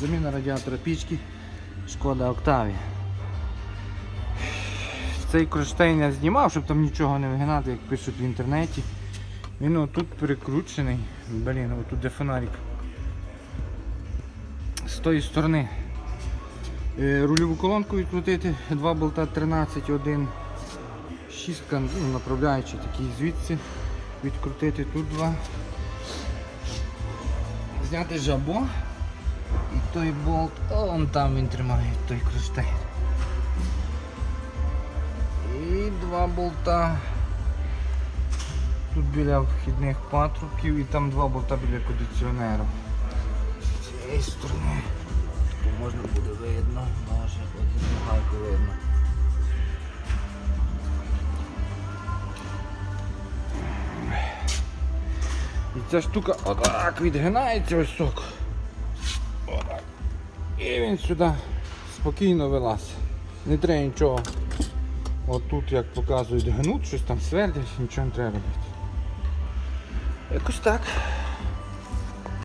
Заміна радіатора пічки, шкода Октавія. Цей кронштейн я знімав, щоб там нічого не вигинати, як пишуть в інтернеті. Він отут перекручений. Блін, отут де фонарик. З тої сторони. Е, Рульову колонку відкрутити, два болта 13, один. Шістка ну, направляючий такий звідси. Відкрутити тут два. Зняти жабо. І той болт, о, вон там він тримає той кронштейн. І два болта. Тут біля вхідних патрубків і там два болта біля кондиціонеру. З цієї сторони. Тут можна буде видно, може один гайку видно. І ця штука отак відгинається ось сок. І він сюди спокійно вилазить. Не треба нічого. Отут, як показують, гнуть, щось там свердять, нічого не треба робити. Якось так.